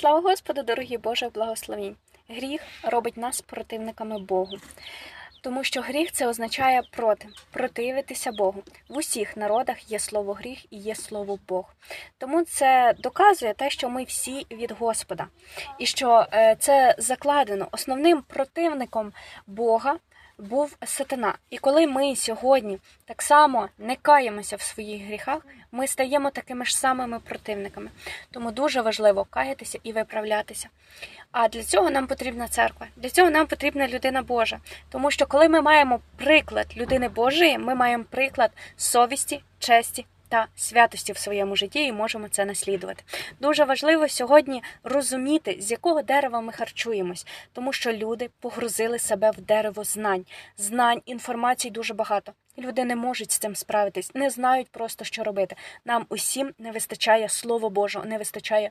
Слава Господу, дорогі Боже, благословінь! Гріх робить нас противниками Богу. Тому що гріх це означає проти, противитися Богу. В усіх народах є слово гріх і є слово Бог. Тому це доказує те, що ми всі від Господа, і що е, це закладено основним противником Бога. Був сатана. І коли ми сьогодні так само не каємося в своїх гріхах, ми стаємо такими ж самими противниками. Тому дуже важливо каятися і виправлятися. А для цього нам потрібна церква. Для цього нам потрібна людина Божа. Тому що коли ми маємо приклад людини Божої, ми маємо приклад совісті, честі та святості в своєму житті і можемо це наслідувати. Дуже важливо сьогодні розуміти, з якого дерева ми харчуємось, тому що люди погрузили себе в дерево знань, знань, інформації дуже багато. Люди не можуть з цим справитись, не знають просто, що робити. Нам усім не вистачає Слова Божого, не вистачає